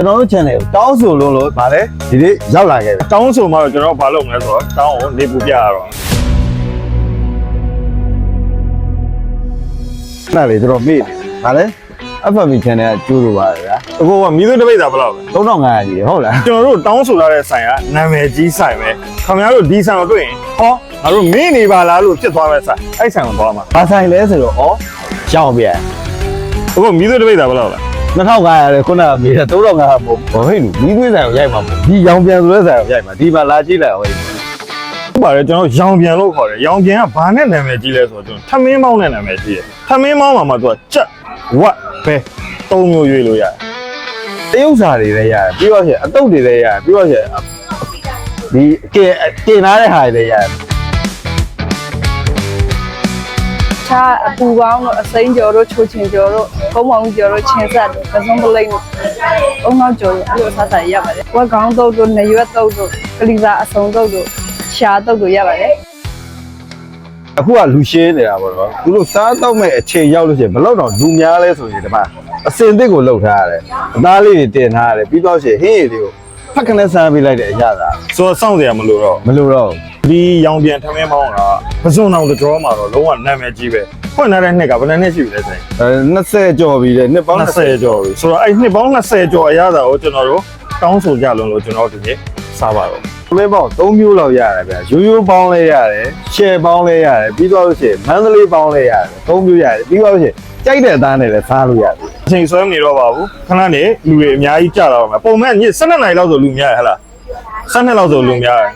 ကျွန်တော်တို့ channel ကိုတောင်းဆိုလို့လို့ဗာလဲဒီနေ့ရောက်လာခဲ့ပြီတောင်းဆိုမှတော့ကျွန်တော်ဘာလုပ်မလဲဆိုတော့တောင်းကိုနေပူပြရတော့အဲ့ဒါလေကျွန်တော်မေ့တယ်ဗာလဲ FB channel ကကျိုးလို့ပါတယ်ဗျာအခုကမီးသွင်းတစ်ပိတ်တာဘယ်လောက်လဲ3500ကြီးဟုတ်လားကျွန်တော်တို့တောင်းဆိုလာတဲ့ဆိုင်ကနာမည်ကြီးဆိုင်ပဲခင်ဗျားတို့ဒီဆိုင်ကိုတွေ့ရင်ဟောငါတို့မင်းနေပါလားလို့ဖြစ်သွားမဲ့ဆိုင်အဲ့ဆိုင်ကိုသွားမှာဘာဆိုင်လဲဆိုတော့ဩရှောင်းပြန်အခုမီးသွင်းတစ်ပိတ်တာဘယ်လောက်လဲ 2500လေခုနကမေးတာ3500မဟုတ်ဘူးဟိုဟဲ့လူမီးသွေးဆိုင်ကိုရိုက်မှာမဟုတ်ဘူးဒီရောင်ပြန်ဆိုတဲ့ဆိုင်ကိုရိုက်မှာဒီမှာလာကြည့်လိုက်အောင်ဟဲ့ဟုတ်ပါတယ်ကျွန်တော်ရောင်ပြန်လို့ခေါ်တယ်ရောင်ပြန်ကဘာနဲ့နာမည်ကြီးလဲဆိုတော့ကျွန်တော်ထမင်းမောင်းနဲ့နာမည်ကြီးတယ်ထမင်းမောင်းမှာမှသူကကြက်ဝက်ပဲသုံးမျိုးရွေးလို့ရတယ်တရုပ်စာတွေလည်းရတယ်ပြီးတော့ရှင်အတုပ်တွေလည်းရတယ်ပြီးတော့ရှင်ဒီကင်ကင်လာတဲ့ဟာတွေလည်းရတယ် ချာအပူပေါင်းတို့အစိမ်းကြော်တို့ချိုချင်ကြော်တို့ကုန်းမောင်ကြော်တို့ချင်းဆက်တို့ပစုံပလိမ့်တို့အုံနောက်ကြော်တို့အဲ့လိုအစားစားရပါတယ်ဝက်ကောင်းတုပ်တို့နရွက်တုပ်တို့ကလီစာအစုံတုပ်တို့ရှာတုပ်တို့ရပါတယ်အခုကလူရှင်းနေတာပေါ့နော်သူတို့စားတော့မဲ့အချိန်ရောက်လို့ရှိရင်ဘယ်တော့တော့လူများလဲဆိုရင်ဒီမှာအစင်သစ်ကိုလှုပ်ထားရတယ်အသားလေးတွေတင်ထားရတယ်ပြီးတော့ရှင်ဟင်းရည်တွေကိုဖက်ခနဲ့ဆန်းပေးလိုက်တဲ့အရာသာဆိုတော့စောင့်စရာမလိုတော့မလိုတော့ ဒီရောင်ပြန်ထမင်းမောင်းကပစုံအောင်တကြောမှာတော့လုံးဝနာမည်ကြီးပဲဖွင့်ထားတဲ့နှစ်ကဘယ်နှစ်နှစ်ရှိပြီလဲဆိုင်အဲ20ကျော်ပြီလေနှစ်ပေါင်း20 20ကျော်ပြီဆိုတော့အဲ့နှစ်ပေါင်း20ကျော်အရသာကိုကျွန်တော်တို့တောင်းဆိုကြလုံးလို့ကျွန်တော်တို့ဒီနေ့စားပါတော့မဲပေါင်း3မျိုးလောက်ရတယ်ဗျာရိုးရိုးပေါင်းလဲရတယ်ရှယ်ပေါင်းလဲရတယ်ပြီးတော့လို့ရှိရင်မန္တလေးပေါင်းလဲရတယ်3မျိုးရတယ်ပြီးတော့လို့ရှိရင်ကြိုက်တဲ့အသားနဲ့လည်းစားလို့ရတယ်အချိန်ဆွဲမနေတော့ပါဘူးခဏနေလူတွေအများကြီးကြာတော့မှာပုံမှန်ည7နှစ်လောက်ဆိုလူများရဟလား7နှစ်လောက်ဆိုလူများရ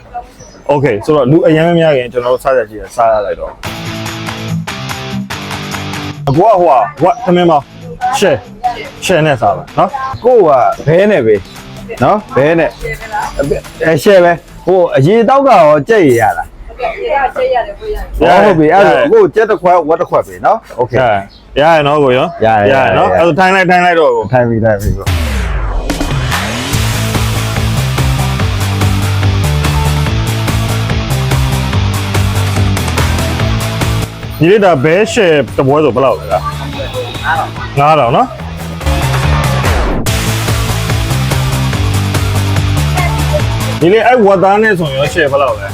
โอเคဆိုတော့လူအရင်မများခင်ကျွန်တော်တို့စားရကြည့်ရစားရလိုက်တော့အကွာဟွာဝတ်သမင်းမရှယ်ရှယ်နဲ့စားပါနော် ကိုကဘဲနဲ့ပဲနော်ဘဲနဲ့အဲရှယ်ပဲဟိုအရေတောက်ကရောကြက်ရရလား ဟုတ်ကဲ့ဒီကချက်ရတယ်ပြရ ဟောဟုတ်ပြီအဲ့ဒါကိုကြက်တစ်ခွက်ဝက်တစ်ခွက်ပဲနော်โอเค ရရရနော်ကိုရော ရရရ ရနော်အဲ့ဒါထိုင်လိုက်ထိုင်လိုက်တော့ကို ထိုင်ပြီထိုင်ပြီ ညီလေးဒါဘဲရှယ်တပွဲဆိုဘယ်လောက်လဲ9000 9000နော်ဒီလေအဲ့ဝတ်သားနဲ့ဆိုရင်ရှယ်ဘယ်လောက်လဲ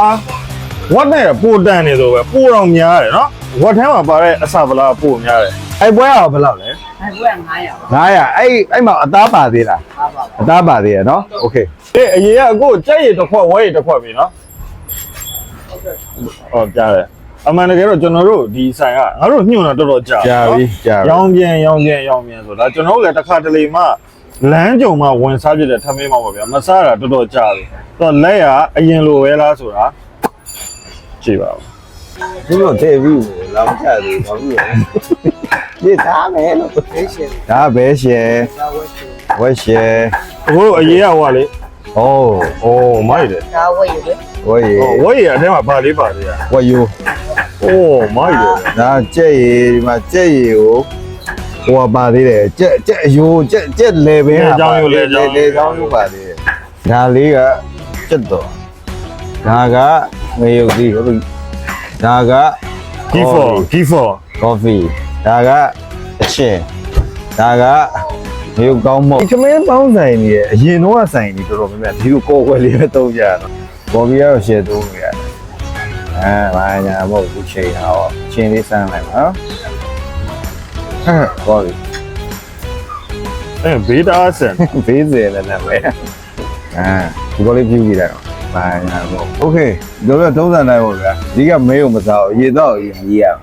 အာဝတ်နဲ့ပိုတန်နေဆိုပဲပိုတော့များတယ်နော်ဝတ်ထဲမှာပါတဲ့အစာဗလာပိုများတယ် အဲ့ပွဲကဘယ်လောက်လဲ အဲ့ဘွဲ900 900အဲ့အဲ့မှာအသားပါသေးလားအသားပါသေးရနော်โอเค အေးအရင်ကအခုကြက်ရည်တစ်ခွက်ဝဲရည်တစ်ခွက်ပြီနော် ဟုတ်ကြားတယ်အမှန်တကယ်တော့ကျွန်တော်တို့ဒီဆိုင်ကငါတို့ညွှန်တာတော်တော်ကြာကြာပြီကြာပြီရောင်ပြန်ရောင်ပြန်ရောင်ပြန်ဆိုတာကျွန်တော်တို့လည်းတစ်ခါတလေမှလမ်းကြုံမှဝင်စားပြတဲ့ထမင်းမောက်ပါဗျာမစားတာတော်တော်ကြာပြီတော့လက်ရအရင်လိုပဲလားဆိုတာကြည့်ပါဦးဒီလိုထည့်ပြီးလာမချသေးဘူးဘာလို့လဲဒီသားမယ်လို့ဘဲရှယ်ဒါဘဲရှယ်ဝက်ရှယ်အခုတို့အရေးရဟွာလေ โอ้အိုးမိုက်တယ်ဒါဝဲရပဲဝက်ရည်ဟောဝဲရအထဲမှာဘာလေးပါသေးရဝက်ယူအိုးမိုက်တယ်ဒါကြက်ရည်ဒီမှာကြက်ရည်ကိုဟိုပါသေးတယ်ကြက်ကြက်အယိုးကြက်ကြက်လေပင်လေချောင်းယူပါသေးတယ်ဒါလေးကကြက်တော်ဒါကငရုတ်သီးဟုတ်ပြီဒါက G4 G4 coffee ဒါကအချင်းဒါက မြို့ကောင်းမုတ်ဒီခမင်းပေါင်းဆိုင်နေရဲ့အရင်တော့ကဆိုင်နေတော်တော်များများဒီလိုကော်ကွယ်လေးပဲသုံးကြရတော့ဘော်ဘီကတော့ရှယ်သုံးနေရတယ်အဲဘာညာမဟုတ်ဘူးချိန်တာတော့ချင်းလေးစမ်းလိုက်ပါနော်ဟမ်ဘော်ဘီ အဲဘေးတာဆန် ဘေးစင်လည်းနာမည်အဲဒီဘော်လေးပြူကြည့်လိုက်တော့ဘာညာမဟုတ်โอเคဒီလိုတော့သုံးစံနိုင်ပါဗျာဒီကမဲုံမစားဘူးရေတော့ရေကြီးရအောင်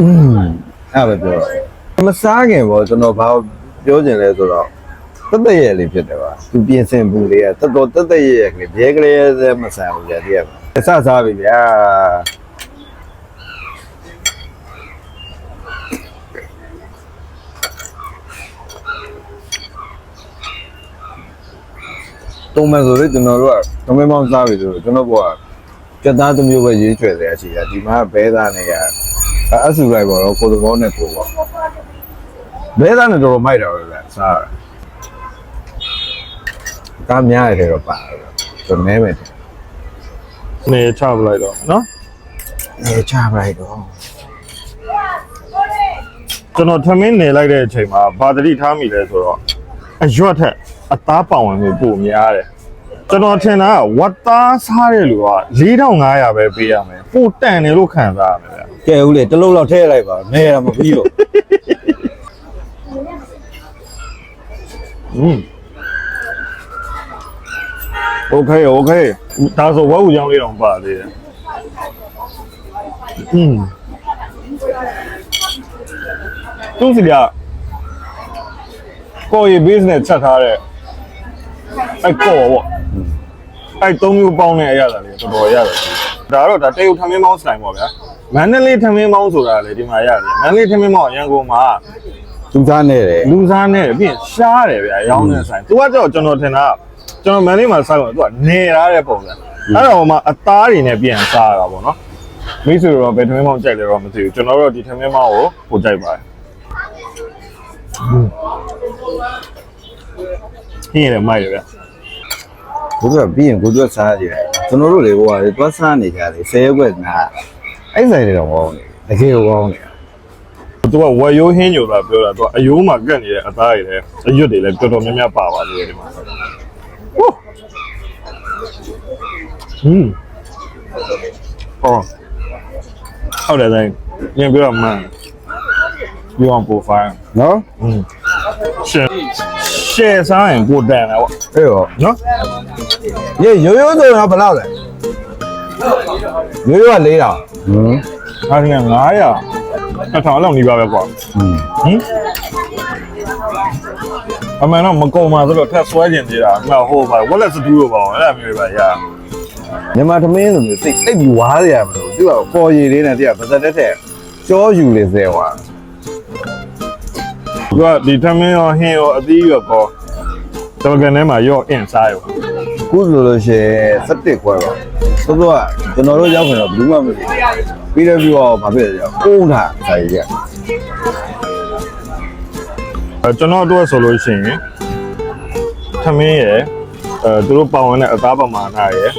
อืมအဲ့ပဲပြောတာမစားခင်ပေါ့ကျွန်တော်ဘာပြောချင်လဲဆိုတော့တက်တက်ရဲ့လေးဖြစ်တယ်ပါသူပြင်ဆင်ဘူးလေးကတော်တော်တက်တက်ရဲ့ကလေးဘဲကလေးစဲမဆန်ဘူးကြာတည်းကစစားပြီဗျာတုံးမယ်ဆိုလေကျွန်တော်တို့ကတုံးမဲမောင်းစားပြီဆိုတော့ကျွန်တော်ဘောကကြက်သားတစ်မျိုးပဲရေးချွဲတယ်အရှိတာဒီမှာဘဲသားနဲ့ရ အအဆူလိုက်ပေါ့တော့ကိုယ်သဘောနဲ့ကိုပေါ့ဘဲသားနဲ့တော်တော်မိုက်တာပဲဗျစားရတာကများရတယ်တော့ပါတယ်ကျွန်တော်နဲမယ်နေချပလိုက်တော့နော်အဲချပလိုက်တော့ကျွန်တော်ထမင်းနေလိုက်တဲ့အချိန်မှာဘာတတိထားမိလဲဆိုတော့အရွက်ထက်အသားပောင်ဝင်မှုပိုများတယ် ကျွန်တော်ထင်တာကဝတ်သားစားတဲ့လူက4500ပဲပေးရမယ်ပိုတန်တယ်လို့ခံစားရမယ်ဗျ ကဲဦးလေတစ်လုံးလောက်ထည့်လိုက်ပါမဲရမပြီးတော့ อืมโอเคโอเคဒါဆိုဝက်ဦးချောင်းလေးတောင်ပါသေးတယ်อืมသူစီကကိုရီ business ချက်ထားတဲ့အဲ့ကောပေါ့ အဲ့သုံးမျိုးပေါင်းတဲ့အရသာလေးတော်တော်ရတယ်ဒါတော့ဒါတရုတ်ထမင်းမောင်းစတိုင်ပေါ့ဗျာမန္တလေးထမင်းမောင်းဆိုတာလေဒီမှာရတယ်မန္တလေးထမင်းမောင်းရန်ကုန်မှာသူသားနဲ့တယ်လူစားနဲ့ပြီးရင်ရှားတယ်ဗျာရောင်းတဲ့ဆိုင်။ तू ကကြောက်ကျွန်တော်ထင်တာကကျွန်တော်မန်လေးမှာစားတော့ तू ကနေရတဲ့ပုံစံ။အဲ့တော့မှအသားတွေနဲ့ပြန်စားရတာပေါ့နော်။မိတ်ဆွေတို့ဘယ်ထမင်းမောင်းကြိုက်လဲတော့မသိဘူး။ကျွန်တော်တို့ဒီထမင်းမောင်းကိုပိုကြိုက်ပါတယ်။ဟင်းရတယ်မိုက်တယ် ဗျာ ဘုရားပြီးရင်ကိုကျွတ်စားကြတယ်ကျွန်တော်တို့လေဟိုကလေသွားစားနေကြတယ်ဆယ်ရွက်နာအဲ့ဆိုင်တွေတော့ဝေါင်းနေတကယ်ဝေါင်းနေ ။ तू ကဝယ်ရိုးဟင်းညိုတာပြောတာ तू အယိုးမှာကက်နေတဲ့အသားတွေလည်းအရွတ်တွေလည်းတော်တော်များများပါပါသေးတယ်ဒီမှာ။ဟိုးဟင်းအော်ဟုတ်တယ်တိုင်းညင်ပြောရမှန်းပြောအောင်ပို့ဖိုင်း နော် อืมရှယ် ရှယ်စားရင်ကိုတန်တယ်ပေါ့အေးရောနော်ရေရိုးရိုးဆိုတော့ဘယ်လောက်လဲရိုးရိုးက၄တောင်ဟွန်းအားကြီး900အထောင်လောက်နေပါပဲကွာဟွန်းဟင်အမှန်တော့မကုံပါဆိုတော့ထက်ဆွဲကျင်သေးတာငါဟိုပါဝက်လက်စတူးလို့ပါအောင်အဲ့ဒါမျိုးပဲရမြန်မာသမင်းဆိုမျိုးတိတ်တိတ်ပြီးဝါးရရမလို့သူကပေါ်ရည်လေးနဲ့တည်းကပါဇက်တက်တဲ့ကြောယူလေးစဲဝါသူ ကဒီထမင်းရောဟင်းရောအသီးရောကောတော်ကန်ထဲမှာရော့အင်စားရောခုဆိုလို့ရှိရင်17ခွဲပါသို့တော့ကျွန်တော်တို့ရောက်ခင်တော့ဘူးမှမသိပြီးတော့ပြီးတော့ဘာဖြစ်လဲကြောကုန်းတာဆိုင်ကြီးကအဲကျွန်တော်တို့ဆိုလို့ရှိရင်ထမင်းရယ်အဲသူတို့ပေါဝင်တဲ့အသားပမာဏရယ်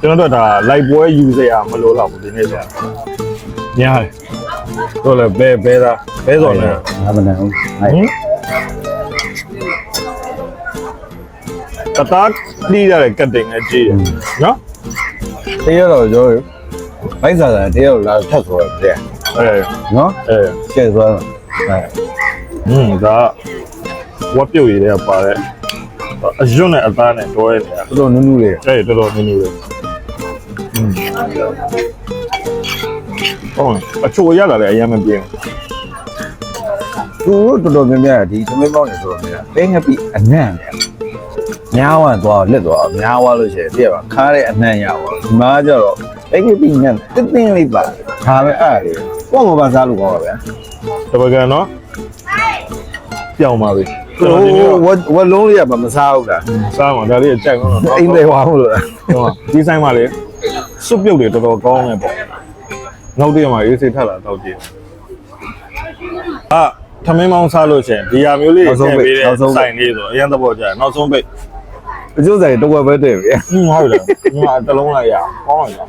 ကျွန်တော်တို့ဒါလိုက်ပွဲယူစရာမလိုတော့ဘူးဒီနေ့ဆိုညား တယ်တော့လည်းဘဲဘဲသားဘဲစော်လည်းငါမနိုင်ဘူးဟဲ့ဟင်တသားတီးရတဲ့ကတ်တင်နဲ့ကြည့်ရနော်တရားတော့ကြောဘိုက်စားတယ်တရားလာထပ်ဆိုတယ်အဲနော်အဲကျဲသွားတယ်ဟင်းဒါဝတ်ပြုတ်ရည်တဲ့ပါတဲ့အရွတ်နဲ့အသားနဲ့တွဲနေတာတော်တော်နူးနူးလေးအဲ့တော်တော်နည်းနည်းလေးอืม ဟုတ်အချိုရလာလည်းအရင်မပြင်းသူတို့တော်တော်များများဒီသမင်းပေါင်းနေဆိုတော့များပဲငပိအနံ့တယ်ညားဝမ်းသွားလက်သွားညားဝါလို့ရှိရင်တည့်ပါခါးတဲ့အနံ့ရပါဒီမှာကျတော့ပဲငပိနံ့တင်းတင်းလေးပါဒါပဲအဲ့လေကိုယ့်မပါစားလို့ကောင်းပါဗျာတပကံနော်ပြောင်းပါပြီဟိုဝက်ဝက်လုံးလေးကမစားဘူးလားစားမှာဒါလေးအကြိုက်တော့အိမ်သေးဝါမလို့လားဟုတ်ဒီဆိုင်မှာလေစွပ်ပြုတ်တွေတော်တော်ကောင်းနေပေါ့ နောက်တည့်မှာရေးစိတ်ထက်လာတော့ကြည့်အာထမင်းမောင်းစားလို့ရှရင်ဒီဟာမျိုးလေးထည့်ပေးတဲ့ဆိုင်လေးဆိုအရင်သဘောကျတယ်နောက်ဆုံးပိတ်အကျိုးဆိုင်တော့ဝက်ပဲတည့်ပြီဟင်းဟုတ်တယ်ဒီမှာတစ်လုံးလိုက်ရကောင်းတယ်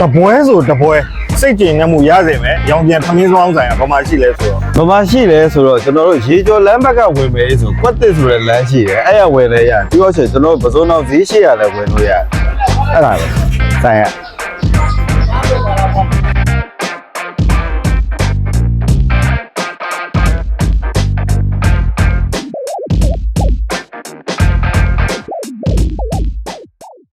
တပွဲဆိုတပွဲ စိတ်ကြည်ညက်မှုရစေမယ်ရောင်ပြန်ထမင်းဆောင်ဆိုင်ကဘာမှရှိလဲဆိုတော့ဘာမှရှိလဲဆိုတော့ကျွန်တော်တို့ရေကျော်လမ်းဘက်ကဝင်မယ်ဆိုကွက်တစ်ဆိုတဲ့လမ်းရှိတယ်အဲ့ရဝင်လဲရပြီးတော့ဆိုကျွန်တော်ပစုံတော့ဈေးရှိရလဲဝင်လို့ရတယ်အဲ့ဒါပဲဆိုင်ရ